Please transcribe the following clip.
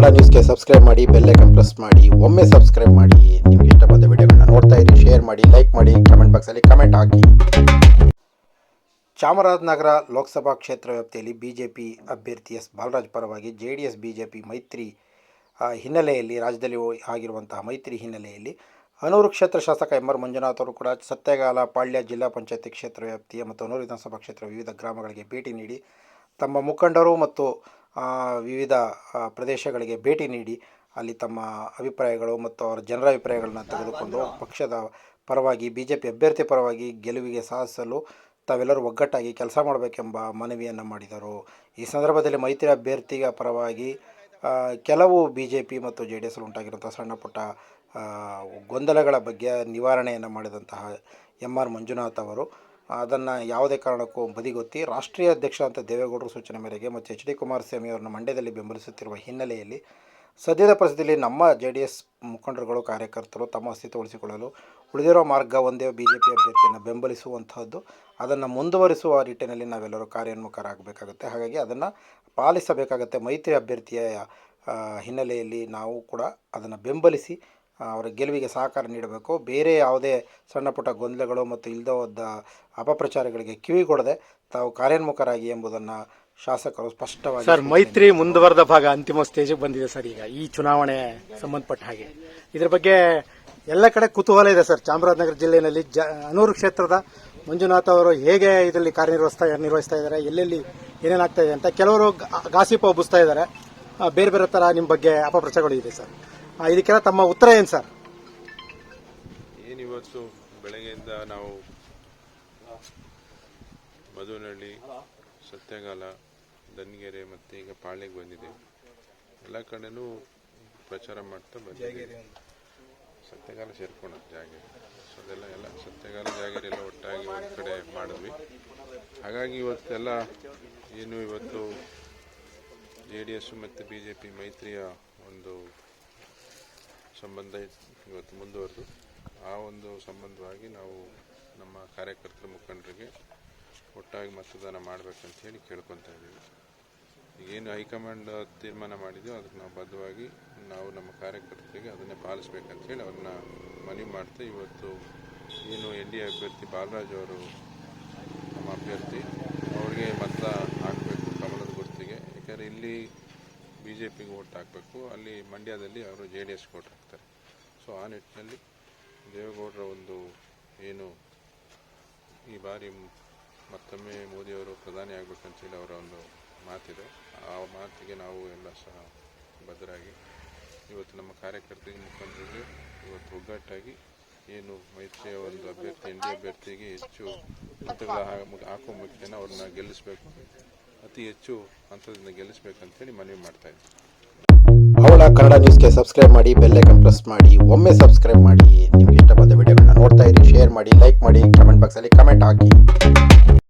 ಕನ್ನಡ ನ್ಯೂಸ್ಗೆ ಸಬ್ಸ್ಕ್ರೈಬ್ ಮಾಡಿ bell icon press ಮಾಡಿ ಒಮ್ಮೆ ಸಬ್ಸ್ಕ್ರೈಬ್ ಮಾಡಿ. ನಿಮಗೆ ಇಷ್ಟ ಬಂದ ವಿಡಿಯೋಗಳನ್ನ ನೋಡ್ತಾ ಇರಿ ಶೇರ್ ಮಾಡಿ ಲೈಕ್ ಮಾಡಿ ಕಮೆಂಟ್ ಬಾಕ್ಸಲ್ಲಿ ಕಮೆಂಟ್ ಹಾಕಿ. ಚಾಮರಾಜನಗರ ಲೋಕಸಭಾ ಕ್ಷೇತ್ರ ವ್ಯಾಪ್ತಿಯಲ್ಲಿ ಬಿಜೆಪಿ ಅಭ್ಯರ್ಥಿ ಎಸ್. ಬಾಲರಾಜ್ ಪರವಾಗಿ ಜೆ ಡಿ ಎಸ್ ಬಿಜೆಪಿ ಮೈತ್ರಿ ಆ, ಹಿನ್ನೆಲೆಯಲ್ಲಿ ರಾಜ್ಯದಲ್ಲಿ ಆಗಿರುವಂತಹ ಮೈತ್ರಿ ಹಿನ್ನೆಲೆಯಲ್ಲಿ ಅನೂರು ಕ್ಷೇತ್ರ ಶಾಸಕ ಎಂ ಆರ್ ಮಂಜುನಾಥ್ ಅವರು ಕೂಡ ಸತ್ಯಗಾಲ ಪಾಳ್ಯ ಜಿಲ್ಲಾ ಪಂಚಾಯತಿ ಕ್ಷೇತ್ರ ವ್ಯಾಪ್ತಿಯ ಮತ್ತು ಅನೂರು ವಿಧಾನಸಭಾ ಕ್ಷೇತ್ರ ವಿವಿಧ ಗ್ರಾಮಗಳಿಗೆ ಭೇಟಿ ನೀಡಿ ತಮ್ಮ ಮುಖಂಡರು ಮತ್ತು ವಿವಿಧ ಪ್ರದೇಶಗಳಿಗೆ ಭೇಟಿ ನೀಡಿ ಅಲ್ಲಿ ತಮ್ಮ ಅಭಿಪ್ರಾಯಗಳು ಮತ್ತು ಅವರ ಜನರ ಅಭಿಪ್ರಾಯಗಳನ್ನ ತೆಗೆದುಕೊಂಡು ಪಕ್ಷದ ಪರವಾಗಿ ಬಿ ಜೆ ಪಿ ಅಭ್ಯರ್ಥಿ ಪರವಾಗಿ ಗೆಲುವಿಗೆ ಸಾಧಿಸಲು ತಾವೆಲ್ಲರೂ ಒಗ್ಗಟ್ಟಾಗಿ ಕೆಲಸ ಮಾಡಬೇಕೆಂಬ ಮನವಿಯನ್ನು ಮಾಡಿದರು. ಈ ಸಂದರ್ಭದಲ್ಲಿ ಮೈತ್ರಿ ಅಭ್ಯರ್ಥಿಯ ಪರವಾಗಿ ಕೆಲವು ಬಿ ಜೆ ಪಿ ಮತ್ತು ಜೆ ಡಿ ಎಸ್ ಉಂಟಾಗಿರುವಂಥ ಸಣ್ಣ ಪುಟ್ಟ ಗೊಂದಲಗಳ ಬಗ್ಗೆ ನಿವಾರಣೆಯನ್ನು ಮಾಡಿದಂತಹ ಎಂ ಆರ್ ಮಂಜುನಾಥ್ ಅವರು ಅದನ್ನು ಯಾವುದೇ ಕಾರಣಕ್ಕೂ ಬದಿಗೊತ್ತಿ ರಾಷ್ಟ್ರೀಯ ಅಧ್ಯಕ್ಷ ಅಂತ ದೇವೇಗೌಡರ ಸೂಚನೆ ಮೇರೆಗೆ ಮತ್ತು ಎಚ್ ಡಿ ಕುಮಾರಸ್ವಾಮಿ ಅವರನ್ನು ಮಂಡ್ಯದಲ್ಲಿ ಬೆಂಬಲಿಸುತ್ತಿರುವ ಹಿನ್ನೆಲೆಯಲ್ಲಿ ಸದ್ಯದ ಪರಿಸ್ಥಿತಿಯಲ್ಲಿ ನಮ್ಮ ಜೆ ಡಿ ಎಸ್ ಮುಖಂಡರುಗಳು, ಕಾರ್ಯಕರ್ತರು ತಮ್ಮ ಅಸ್ತಿತ್ವ ಉಳಿಸಿಕೊಳ್ಳಲು ಉಳಿದಿರೋ ಮಾರ್ಗ ಒಂದೇ ಬಿ ಜೆ ಪಿ ಅಭ್ಯರ್ಥಿಯನ್ನು ಬೆಂಬಲಿಸುವಂತಹದ್ದು. ಅದನ್ನು ಮುಂದುವರಿಸುವ ನಿಟ್ಟಿನಲ್ಲಿ ನಾವೆಲ್ಲರೂ ಕಾರ್ಯೋನ್ಮುಖರಾಗಬೇಕಾಗುತ್ತೆ. ಹಾಗಾಗಿ ಅದನ್ನು ಪಾಲಿಸಬೇಕಾಗುತ್ತೆ ಮೈತ್ರಿ ಅಭ್ಯರ್ಥಿಯ ಹಿನ್ನೆಲೆಯಲ್ಲಿ ನಾವು ಕೂಡ ಅದನ್ನು ಬೆಂಬಲಿಸಿ ಅವರ ಗೆಲುವಿಗೆ ಸಹಕಾರ ನೀಡಬೇಕು. ಬೇರೆ ಯಾವುದೇ ಸಣ್ಣ ಪುಟ್ಟ ಗೊಂದಲಗಳು ಮತ್ತು ಇಲ್ಲದ ಅಪಪ್ರಚಾರಗಳಿಗೆ ಕಿವಿಗೊಡದೆ ತಾವು ಕಾರ್ಯೋನ್ಮುಖರಾಗಿ ಎಂಬುದನ್ನು ಶಾಸಕರು ಸ್ಪಷ್ಟವಾಗಿ ಸರ್ ಮೈತ್ರಿ ಮುಂದುವರೆದ ಭಾಗ ಅಂತಿಮ ಸ್ಟೇಜಿಗೆ ಬಂದಿದೆ ಸರ್ ಈಗ. ಈ ಚುನಾವಣೆ ಸಂಬಂಧಪಟ್ಟ ಹಾಗೆ. ಇದ್ರ ಬಗ್ಗೆ ಎಲ್ಲ ಕಡೆ ಕುತೂಹಲ ಇದೆ ಸರ್. ಚಾಮರಾಜನಗರ ಜಿಲ್ಲೆಯಲ್ಲಿ ಜ ಅನೂರು ಕ್ಷೇತ್ರದ ಮಂಜುನಾಥ್ ಅವರು ಹೇಗೆ ಇದರಲ್ಲಿ ಕಾರ್ಯನಿರ್ವಹಿಸ್ತಾ ನಿರ್ವಹಿಸ್ತಾ ಇದ್ದಾರೆ ಎಲ್ಲೆಲ್ಲಿ ಏನೇನಾಗ್ತಾ ಇದೆ ಅಂತ ಕೆಲವರು ಗಾಸಿಪ್ ಹಬ್ಬಿಸ್ತಾ ಇದ್ದಾರೆ. ಬೇರೆ ಬೇರೆ ಥರ ನಿಮ್ಮ ಬಗ್ಗೆ ಅಪಪ್ರಚಾರಗಳು ಇದೆ ಸರ್. ಇದಕ್ಕೆಲ್ಲ ತಮ್ಮ ಉತ್ತರ ಏನು ಸರ್? ಏನಿವತ್ತು ಬೆಳಗ್ಗೆಯಿಂದ ನಾವು ಮಧುನಹಳ್ಳಿ ಸತ್ಯಗಾಲ ದನ್ಗೆರೆ ಮತ್ತು ಈಗ ಪಾಳ್ಯಕ್ಕೆ ಬಂದಿದ್ದೇವೆ. ಎಲ್ಲ ಕಡೆನೂ ಪ್ರಚಾರ ಮಾಡ್ತಾ ಬಂದಿದ್ದೇವೆ. ಸತ್ಯಗಾಲ ಸೇರ್ಕೊಂಡು ಜಾಗೇರಿ ಸೊ, ಅದೆಲ್ಲ ಎಲ್ಲ ಸತ್ಯಗಾಲ ಜಾಗೇರಿ ಎಲ್ಲ ಒಟ್ಟಾಗಿ ಒಂದು ಕಡೆ ಮಾಡಿದ್ವಿ. ಹಾಗಾಗಿ ಇವತ್ತೆಲ್ಲ ಏನು ಇವತ್ತು ಜೆ ಡಿ ಎಸ್ ಮತ್ತು ಬಿ ಜೆ ಪಿ ಮೈತ್ರಿಯ ಒಂದು ಸಂಬಂಧ ಇವತ್ತು ಮುಂದುವರೆದು. ಆ ಒಂದು ಸಂಬಂಧವಾಗಿ ನಾವು ನಮ್ಮ ಕಾರ್ಯಕರ್ತರ ಮುಖಂಡರಿಗೆ ಒಟ್ಟಾಗಿ ಮತದಾನ ಮಾಡಬೇಕಂತ ಹೇಳಿ ಕೇಳ್ಕೊತಾ ಇದ್ದೀವಿ. ಈಗೇನು ಹೈಕಮಾಂಡ್ ತೀರ್ಮಾನ ಮಾಡಿದೆಯೋ ಅದಕ್ಕೆ ನಾವು ಬದ್ಧವಾಗಿ ನಾವು ನಮ್ಮ ಕಾರ್ಯಕರ್ತರಿಗೆ ಅದನ್ನೇ ಪಾಲಿಸ್ಬೇಕಂತ ಹೇಳಿ ಅವ್ರನ್ನ ಮನವಿ ಮಾಡ್ತಾ ಇವತ್ತು ಏನು ಎನ್ ಡಿ ಎ ಅಭ್ಯರ್ಥಿ ಬಾಲರಾಜ್ ಅವರು ನಮ್ಮ ಅಭ್ಯರ್ಥಿ, ಅವ್ರಿಗೆ ಮತ ಹಾಕಬೇಕು ಕಮಲದ ಗುರುತಿಗೆ. ಯಾಕಂದರೆ ಇಲ್ಲಿ ಬಿ ಜೆ ಪಿಗೆ ಓಟ್ ಹಾಕಬೇಕು. ಅಲ್ಲಿ ಮಂಡ್ಯದಲ್ಲಿ ಅವರು ಜೆ ಡಿ ಎಸ್ಗೆ ಓಟ್ ಹಾಕ್ತಾರೆ. ಸೊ ಆ ನಿಟ್ಟಿನಲ್ಲಿ ದೇವೇಗೌಡರ ಒಂದು ಏನು ಈ ಬಾರಿ ಮತ್ತೊಮ್ಮೆ ಮೋದಿಯವರು ಪ್ರಧಾನಿ ಆಗಬೇಕಂತೇಳಿ ಅವರ ಒಂದು ಮಾತಿದೆ. ಆ ಮಾತಿಗೆ ನಾವು ಎಲ್ಲ ಸಹ ಬದ್ಧರಾಗಿ ಇವತ್ತು ನಮ್ಮ ಕಾರ್ಯಕರ್ತರಿಗೆ ಮುಖಂಡರಿಗೆ ಇವತ್ತು ಒಗ್ಗಟ್ಟಾಗಿ ಏನು ಮೈತ್ರಿಯ ಒಂದು ಅಭ್ಯರ್ಥಿ, ಎನ್ ಡಿ ಅಭ್ಯರ್ಥಿಗೆ ಹೆಚ್ಚು ಮತಗಳ ಹಾಕೋ ಮುಖ್ಯನ ಅವ್ರನ್ನ ಗೆಲ್ಲಿಸಬೇಕು. ಅತಿ ಹೆಚ್ಚು ಹಂತದಿಂದ ಗೆಲ್ಲಿಸ್ಬೇಕಂತೇಳಿ ಮನವಿ ಮಾಡ್ತಾ ಇದ್ದೀನಿ ಅವಳ ಕನ್ನಡ ನ್ಯೂಸ್ಗೆ ಸಬ್ಸ್ಕ್ರೈಬ್ ಮಾಡಿ ಬೆಲ್ಲೈಕನ್ ಪ್ರೆಸ್ ಮಾಡಿ, ಒಮ್ಮೆ ಸಬ್ಸ್ಕ್ರೈಬ್ ಮಾಡಿ. ನಿಮ್ಗೆ ಇಷ್ಟ ಬಂದ ವಿಡಿಯೋಗಳನ್ನ ನೋಡ್ತಾ ಇರಿ ಶೇರ್ ಮಾಡಿ ಲೈಕ್ ಮಾಡಿ ಕಮೆಂಟ್ ಬಾಕ್ಸಲ್ಲಿ ಕಮೆಂಟ್ ಹಾಕಿ.